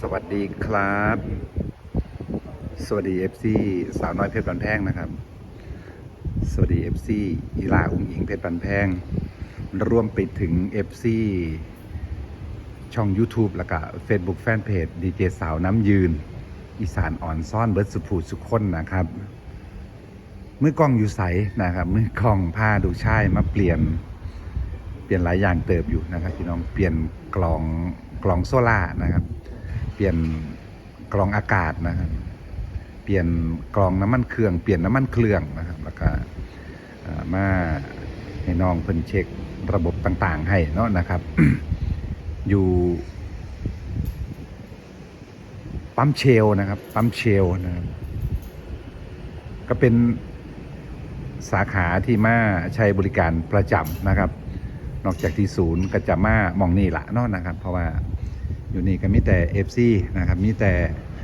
สวัสดีครับ สวัสดี FC สาวน้อยเพชรบันแพงนะครับ สวัสดี FC อีลาอุ้งอิงเพชรบันแพงร่วมไปถึง FC ช่อง YouTube แล้วก็ Facebook Fanpage ดีเจสาวน้ำยืน อีสานอ่อนซ่อนเบิร์ดสุภูสุขคนนะครับมือกล้องอยู่ใสนะครับมือกล้องผ้าดูชายมาเปลี่ยน เปลี่ยนหลายอย่างเติบอยู่นะครับพี่น้องเปลี่ยนกล่องกล่องโซล่านะครับ เปลี่ยนกลองอากาศนะครับ เปลี่ยนกลองน้ำมันเครื่อง เปลี่ยนน้ำมันเครื่องนะครับแล้วก็มาให้น้องเพิ่นเช็คระบบต่างๆ ให้เนาะนะครับ อยู่ปั๊มเชลนะครับปั๊มเชลนะครับก็เป็นสาขาที่มาใช้บริการประจำนะครับ นอกจากที่ศูนย์ก็จะมามองนี่ละเนาะนะครับ เพราะว่า อยู่นี่ก็มีแต่ FC นะครับมีแต่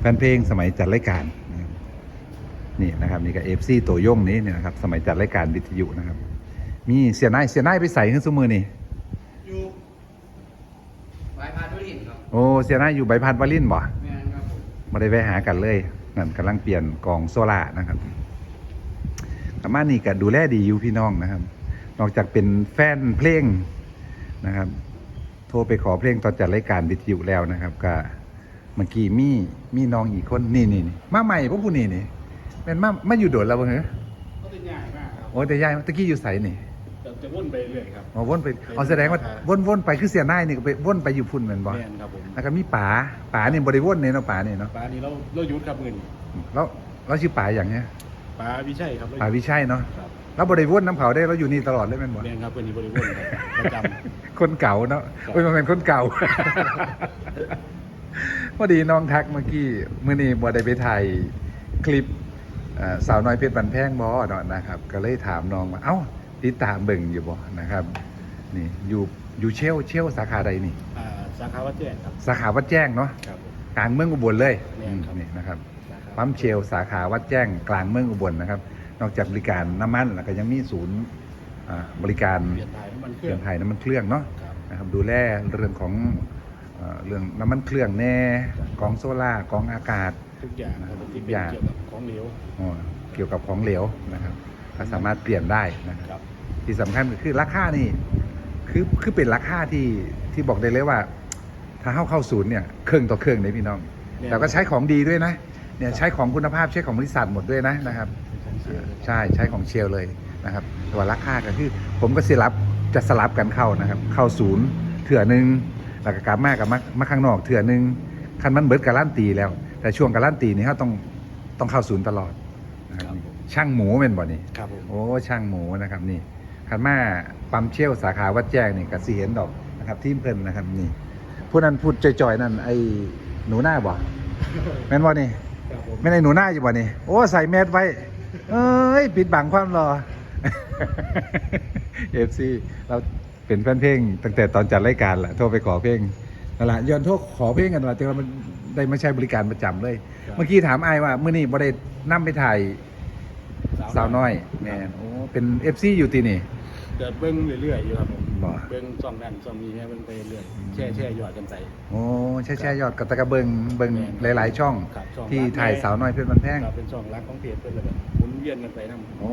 แฟนเพลงสมัยจัดรายการนะครับนี่นะครับนี่ก็ FC ตัวย่งนี้เนี่ยนะครับสมัยจัดรายการวิทยุนะครับ มีเสียนายเสียนายไปใส่ขึ้นสมือนี่อยู่สายพานธุรินทร์ครับโอ้เสียนายอยู่ใบพัดวาลินบ่แม่นครับผมมาได้ไปหากันเลยนั่นกำลังเปลี่ยนกองโซล่านะครับอาม่านี่ก็ดูแลดีอยู่พี่น้องนะครับ นอกจากเป็นแฟนเพลงนะครับโทรไปขอเพลงตอนจัดรายการวิทยุแล้วนะครับก็เมื่อกี้มีมีน้องอีกคนนี่นี่นี่มาใหม่พวกผู้นี่นี่เป็นมามาอยู่โดดแล้วบ่เหรอก็เป็นใหญ่มากครับโอ้แต่ยายตะกี้อยู่ใสนี่จะจะวนไปเรื่อยครับอ๋อวนไปอ๋อแสดงว่าวนวนไปคือเสียนายนี่ก็ไปวนไปอยู่พุ่นเหมือนบ่แม่นครับผมแล้วก็มีป๋าป๋านี่บริวนเนี่ยเนาะป๋านี่เนาะปลานี้เราเราหยุดครับมือนี้แล้วแล้วชื่อป๋าอย่างเนี้ยปลาวิชัยครับเรป๋าวิชัยเนาะครับ แล้วบริวนน้ำเผาได้แล้วอยู่นี่ตลอดเลยแม่นบ่แม่นครับเพื่อนที่บริวารครับประจคนเก่าเนาะครับ โอ้ยมันเป็นคนเก่า พอดีน้องทักเมื่อกี้มื่อนี้บ่ได้ไปถ่ายคลิปเอ่อสาวน้อยเพชรบันแพงบ่เนาะนะครับ ก็เลยถามน้องว่าเอ้าติดตามเบิ่งอยู่บ่นะครับ นี่อยู่อยู่เชลเชลสาขาใดนี่ำอ่าสาขาวัดแจ้งครับ สาขาวัดแจ้งเนาะครับผม กลางเมืองอุบลเลยแม่นครับนี่นะครับ สาขาปั๊มเชลสาขาวัดแจ้งกลางเมืองอุบลนะครับ นอกจากบริการน้ำมันแล้วก็ยังมีศูนย์อ่าบริการเปลี่ยนถ่ายน้ำมันเคเครื่รื่อองงไทยน้ำมันเครื่องเนาะ ครับ นะครับดูแลเรื่องของเอ่อเรื่องน้ำมันเครื่องแน่กองโซล่ากองอากาศ ทุกอย่างครับผมที่ทุเป็กอย่างนเกี่ยวกับของเหลวอ๋อเกี่ยวกับของเหลวนะครับก็สามารถเปลี่ยนได้นะคครับรับ ที่สำคัญก็คือราคานี่คือคือเป็นราคาที่ที่บอกได้เลยว่า ถ้าเข้าเข้าศูนย์เนี่ยเครื่องต่อเครื่องเลยพี่น้อง แต่ก็ใช้ของดีด้วยนะเนี่ยใช้ของคุณภาพใช้ของบริษัทหมดด้วยนะนะครับ ของเสียเลยใช่ใช้ของเชลเลยนะครับแต่ว่าราคาก็คือ ผมก็สิรับจะสลับกันเข้านะครับ เข้าศูนย์เถื่อหนึ่งแล้วก็กลับมากับมามาข้างนอกเถื่อหนึ่งคันมันเบิดการลั่นตีแล้ว แต่ช่วงการลั่นตีนี่เขาต้องต้องเข้าศูนย์ตลอดนะครับช่างหมูเป็นบ่นี่ครับผมโอ้ช่างหมูนะครับนี่คันมาปั๊มเชลสาขาวัดแจ้งนี่ก็สีเห็นดอกนะครับทีมเพิ่นนะครับนี่ผู้นั้นพูดจ่อยๆนั่นไอ้หนูหน้าบ่แม่นบ่นี่ครับผมไม่ในหนูหน้าอยู่บ่นี่โอ้ใส่แมสไว้ เอ้ยปิดบังความรอเอฟซีเราเป็นแฟนเพลงตั้งแต่ตอนจัดรายการแหละโทรไปขอเพลงนั่นแหละย้อนโทรขอเพลงกันว่าแต่ว่ามันได้มาใช้บริการประจำเลย เมื่อกี้ถามไอ้ายว่าเมื่อนี้บ่ได้นั่ไปถ่ายสาวน้อยแม่นโอ้เป็นเอฟซีอยู่ตีนี่เดินเบิ้งเรื่อยๆอยู่ครับผม บ่เบิ้งซ่อมนั่นซ่อมนี่ให้มันไปเรื่อยแช่แช่หยอดกันใส่โอ้แช่แช่ยอดกระตะกระเบิงเบิงแม่นหลาย ๆ ช่อง ครับช่องที่รักถ่ายแม่สาวน้อยเพื่อนบันแพงครับเป็นช่องรักของเพจเพื่อนเลยแบบหมุนเวียนกันไปทั้งโอ้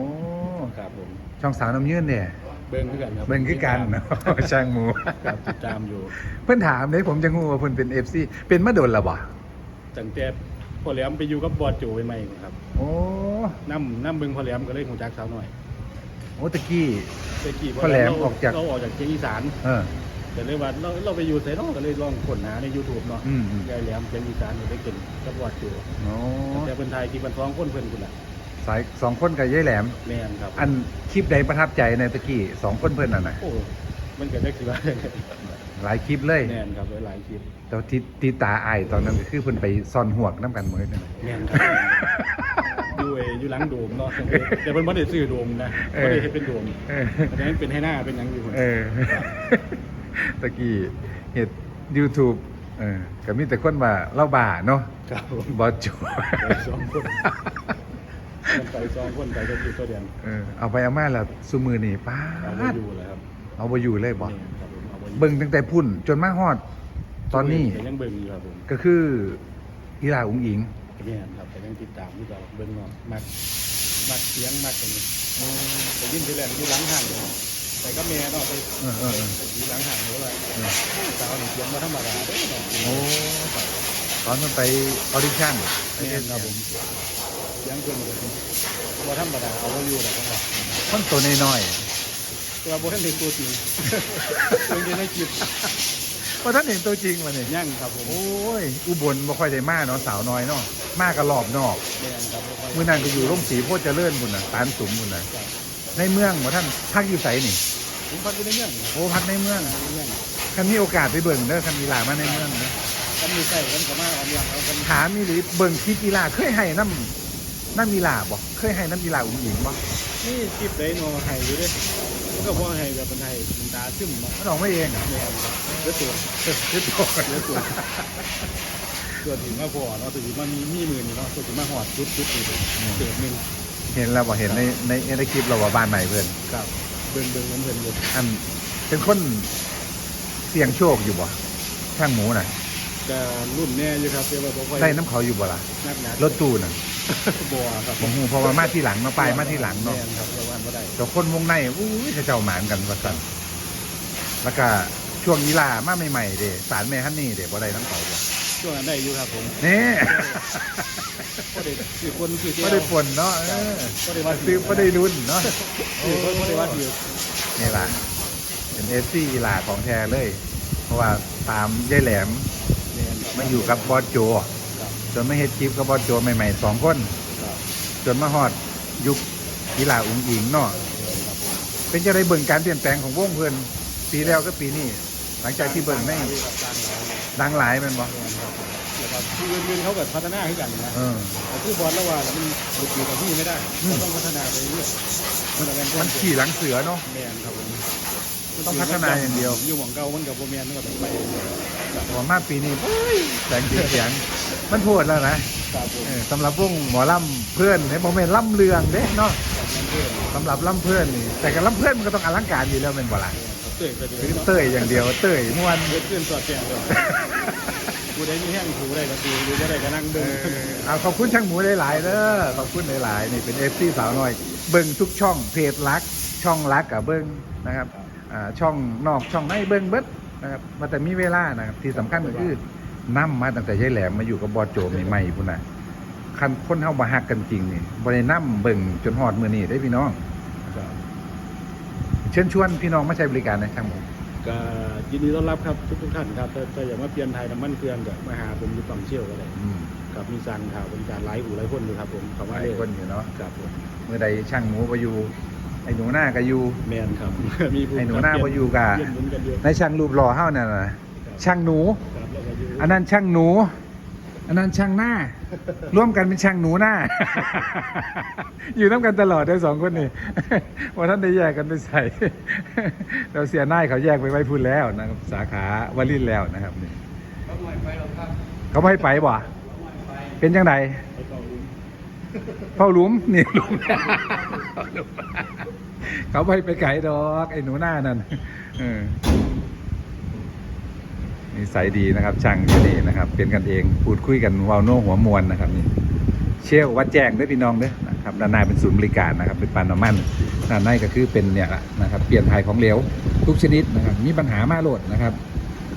ครับผมช่องสาวน้ำยืนเนี่ยเบิ้งคือกันครับเบิ่งคือกันเนาะช่างหมูครับติดตามอยู่ เพิ่นถามเลยผมจะงูว่าเพิ่นเป็น FC เป็นมาโดนและบ่ตั้งแต่พ่อแหลมไปอยู่กับบอดโจใหม่ๆครับ โอ้น้ำน้ำเบิ้งพ่อแหลมก็เลยหูจักสาวหน่อยโอ้ตะกี้ ไปกี่พ่อแหลมออกจาก เราออกจากเชียงอีสานเออ แต่เลยว่าเราเราไปอยู่ไสนอกก็เลยลองค้นหาใน YouTube เนาะอืมอืม ยายแหลมเชียงอีสานได้เก่งกับบอดโจโอ้แต่เพิ่นไทยกี่บันท้องคนเพิ่นคุณล่ะสายสองคนกับยายแหลม แม่นครับอันคลิปใดประทับใจในตะกี้สองคนเพิ่นน่ะนะโอ้มันเกิดได้คือว่าหลายคลิปเลย แม่นครับหลายๆคลิปแต่ว่าที่ที่ตาอายตอนนั้นก็คือเพิ่นไปซ่อนหวกน้ำกันเหมือนกัน แม่นครับ อยู่เออยู่หลังโดมเนาะแต่เพิ่นบ่ได้ซื้อโดมนะเอบ่อได้เฮ็ดเป็นโดมเออ แต่นั้นเป็นให้หน้าเป็นหยังอยู่เออ ตะกี้เฮ็ด YouTube เออก็มีแต่คนว่าเล่าบ้าเนาะครับผมบ่จูไปสองคนไปสองคนไปก็คือตัวเดียวเออเอาไปเอามาแล้วซุมือนี่ป้าเอาบ่ดอยู่แล้วครับเอาบ่อยู่เลยบ่แม่นครับผมเอาบ่อยู่เบิ่งตั้งแต่พุ่นจนมาฮอด ตอนนี้แต่ยังเบิ่งอยู่ครับผมก็คืออีลาอุ๋งอิง ก็เนี่ยครับแต่ยังติดตามที่เราเบิ่งเนาะมักมักเสียงมักกันนี่แต่ยินทีแรกอยู่หลังห้างเลยแต่ก็แม่เนาะไปเออเออเออ อยู่หลังห้างเลยว่าสาวนี่เสียงมาธรรมดาเด้อเนาะโอ้ตอนมันไปออดิชั่นไปแม่เล่นนครับผมเสียงเพิ่นก็บ่ธรรมดาเอาบ่อยู่ดอกครับ คนตัวน้อยตัวบ่ทันได้ตัวจริงเพิ่นอยู่ในคลิปๆว่าท่านเห็นตัวจริงมาเนี่ย ยังครับผมโอ้ย อุบลบ่ค่อยได้มาเนาะสาวน้อยเนาะ มากกระรอบนอกแม่นครับบ่ค่อยมื่อนั้นก็อยู่ร่มสีโพธิ์เจริญบุญน่ะตานสุมบุญน่ะครับในเมืองว่าท่านพักอยู่ไสนี่ผมพักอยู่ในเมืองครับโอ้พักในเมืองในเมืองคันมีโอกาสไปเบิ่งเด้อคันมีลามาในเมืองเด้อกันมีใกล้กันก็มาเอาเรื่องเอากันถามมีหรือเบิ่งคลิปอีลาเคยให้น้ำน้ำมีลาบ่เคยให้น้ำมีลาอุ้งหญิงบ่นี่คลิปได้นอไห้อยู่เด้มันก็บ่ให้แบบมันให้มันตาซึมเนาะมันออกมาเองอะแม่นครับเดี๋ยวตัวเรียบร้อยเดี๋ยวตัว ตัวถึงมาพอเนาะถึงมามีมีมือนี่เนาะตัวถึงมาหอดจุดจุดนี่เลยเติบหนึงเห็นแล้วบ่เห็นในในในคลิปเราว่าบ้านใหม่เพื่อนครับเบิ่งเบิ่งเพิ่นเพิ่นอยู่อันเป็นคนเสี่ยงโชคอยู่บ่ช่างหมูน่ะก็รุ่นแน่อยู่ครับแต่ว่าบ่ค่อยได้น้ำเขาอยู่บ่ล่ะนักหนารถตู้น่ะบ่ครับผมฮู้เพราะว่ามาที่หลังมาไปมาที่หลังเนาะแม่นครับระวังบ่ได้แต่คนวงในอุ้ยเขาเจ้าหมานกันว่าซั่นแล้วก็ช่วงนี้ล่ามาใหม่ๆเด้สารแม่ฮันนี่เด้บ่ได้น้ำเขาบ่ ช่วงนั้นได้อยู่ครับผมนี่บ่ได้คือคนคือบ่ได้ฝนเนาะเออบ่ได้ว่าซื้อบ่ได้รุ่นเนาะคือคนบ่ได้ว่าคือนี่ล่ะเป็นเอฟซีลาของแท้เลย เพราะว่าตามยายแหลมแม่นครับมาอยู่กับบอสโจครับจนไม่เฮ็ดคลิปกับบอสโจใหม่ๆสองคนครับจนมาฮอดยุคกีฬาอุ้งอิงเนาะครับเป็นจะได้เบิ่งการเปลี่ยนแปลงของวงเพิ่นปีแล้วก็ปีนี้หลังจากที่เบิ่งไม่ครับการหลายดังหลายแมันบ่แล้ วก็ที่อื่นๆเขาก็พัฒนาขึ้นกันนะเออแต่คือบอลแล้วว่าแล้วมันหลุดอยู่กับที่ไม่ได้อืม เราต้องพัฒนาไปเรื่อยมันจะเป็นมันขี่หลังเสือเนาะ แมนครับผมต้องพัฒนาอย่างเดียว อยู่หม่องเก่ามันกับโบแมนมันก็ต้องไปแต่ว่ามาปีนี้เฮ้ยแสงสีเสียง มันโพดแล้วนะครับผมเออสำหรับวงหมอลำเพื่อนให้บ่แม่นล่ำเรืองเด้เนาะกับนั่นเพื่อนสำหรับล่ำเพื่อนนี่แต่กับล่ำเพื่อนมันก็ต้องอลังการอยู่แล้วแม่นบ่ล่ะเขาเตยไปเลยคือเนาะเต้ยอย่างเดียวเต้ยม่วน เพื่อนเพื่อนสอดแจงเลยูได้มีแห้งกูได้ก็ดีกูได้ก็นั่งเอเดินอเอาขอบคุณช่างหมูหลายๆเด้อขอบคุณหลายๆนี่เป็นเอฟซีสาวน้อย เบิ่งทุกช่องเพจรัก ช่องรักกับเบิ่งนะครับอ่าช่องนอกช่องในเบิ่งเบิดนะครับมาแต่มีเวลานะครับที่สำคัญก็คือนํมาตั้งแต่ยายแหลมมาอยู่กับบอโจใหม่ๆพุ่นน่ะคันคนเฮาบ่ฮักกันจริงนี่บ่ได้นํเบิ่งจนฮอดมื้อนี้ได้พี่น้อง เชิญชวนพี่น้องมาใช้บริการนะช่างหมู ก็ยินดีต้อนรับครับทุกทุกๆท่านครับถ้าถ้าอยากมาเปลี่ยนไทยน้ำมันเครื่องก็มาหาผมอยู่ฝั่งเชี่ยวก็ได้อืมครับมีสั่งข่าวบริการไลฟ์หูไลฟ์คนอยู่ครับผมเขาหมาลายเลยคนอยู่เนาะครับผมเมื่อใดช่างหมูบ่อยู่ไอ้หนูหน้าก็อยู่ แมนครับ มีผู้ไอ้หนูหน้าบ่อยู่กะ เปลี่ยนหมุนกันเยอะในช่างรูปหล่อเฮานั่นน่ะช่างหนู ครับแล้วก็อยู่อันนั้นช่างหนู อันนั้นช่างหน้า ร่วมกันเป็นช่างหนูหน้า อยู่น้ำกันตลอดได้สองคนนี่ว่าท่านได้แยกกันไปใส่ เราเสียหน้าเขาแยกไปไว้พูนแล้วนะครับ สาขาวลินแล้วนะครับนี่เขาไม่ไปหรอกครับเขาไม่ให้ไปบ่เป็นจังไดเกาหลีเฝ้าหลุมนี่หลุมเขาไม่ให้ไปไก่ดอก ไอ้หนูหน้านั่นเออ นิสัยดีนะครับ ช่างที่นี่นะครับ เป็นกันเองพูดคุยกันเวาโน่หัวมวลนะครับนี่เชี่ยววัดแจ้งด้วยพี่น้องเด้อนะครับด้านในเป็นศูนย์บริการนะครับ เป็นปานน้ำมันด้านในก็คือเป็นเนี่ยแหละนะครับเปลี่ยนถ่ายของเหลวทุกชนิดนะครับ มีปัญหามาโหลดนะครับ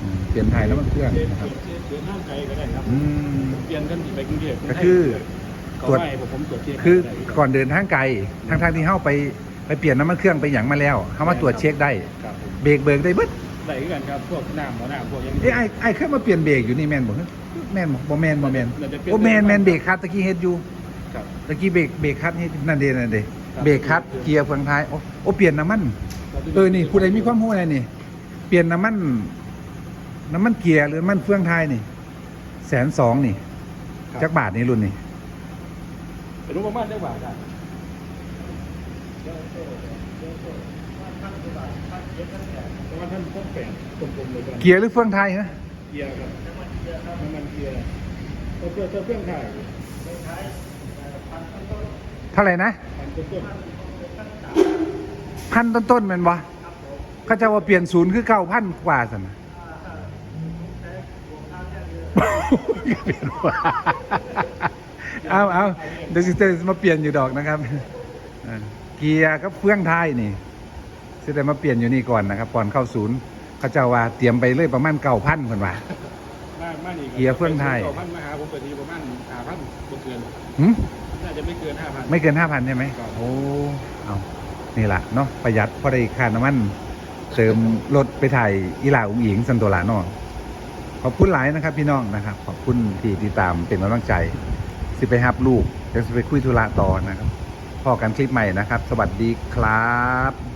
อืมเปลี่ยนถ่ายแล้วมันเครื่องเดินนะครับเดินห้างไกลก็ได้ครับอืมเปลี่ยนกันไปกรุงเทพก็คือเขาตรวจให้ผมตรวจเช็คคือได้รับก่อนเดินทางไกลทางทางๆที่เข้าไปไปเปลี่ยนน้ำมันเครื่องไปหยังมาแล้วเขามาตรวจเช็คได้ครับผมเบรกเบิกได้เบิด ได้คือกันครับพวกน้ำหมอน้ำพวกยังเอ้ไอ้ไอ้เคยมาเปลี่ยนเบรกอยู่นี่แมนบ่ฮะแมนบ่บ่แมนบ่แมนน่าจะเปลี่ยนโอ้แมนแมนเบรกคัดตะกี้เฮ็ดอยู่ครับตะกี้เบรกเบรกคัดเฮ็ดนั่นเด้นั่นเด้ครับเบรกคัดเกียร์เฟืองท้ายโอ้โอ้เปลี่ยนน้ำมันเออนี่ผู้ใดมีความรู้อะไรนี่ เปลี่ยนน้ำมันน้ำมันเกียร์หรือน้ำมันเฟืองท้ายนี่แสนสองนี่ครับจักบาทนี่รุ่นนี่เป็นรูปประมาณได้บาทได้ประมาณ ท่านพวกแปดกลมๆเลยกันเกียร์หรือเฟืองท้ายฮะเกียร์ครับน้ำมันเกียร์ครับน้ำมันเกียร์ตัวเกียร์ตัวเครื่องถ่ายเท่าไหร่นะพันต้นต้นพันต้นๆแมันบ่เขาจะว่าเปลี่ยนศูนย์คือเก้าพันกว่าสันน่ะผเปลี่ยนหัวเอาเอาเดี๋ยวซิสเตอร์มาเปลี่ยนอยู่ดอกนะครับเออเกียร์กับเฟื่องท้ายนี่ซิ สเตอร์มาเปลี่ยนอยู่นี่ก่อนนะครับก่อนเข้าศูนย์เขาเจ้าว่าเตรียมไปเลยประมาณเก้าพันคนว่ามามานี่เกียร์เฟื่องไทยสองพันมาหาผมเปิดทีประมาณห้าพันบ่เกินหึน่าจะไม่เกินห้าพัน ไม่เกินห้าพันใช่ไหมครับ โอ้เอานี่แหละเนาะประหยัดเพราะได้ค่าน้ำมันเติมรถไปถ่ายอีหลาอุ้งอิงสันตัวหลาเนาะขอบคุณหลายนะครับ พี่น้องนะครับ ขอบคุณที่ติดตามเป็นกำลังใจ สิไปฮับลูกเดี๋ยวสิไปคุยธุระต่อนะครับพอกันคลิปใหม่นะครับ สวัสดีครับ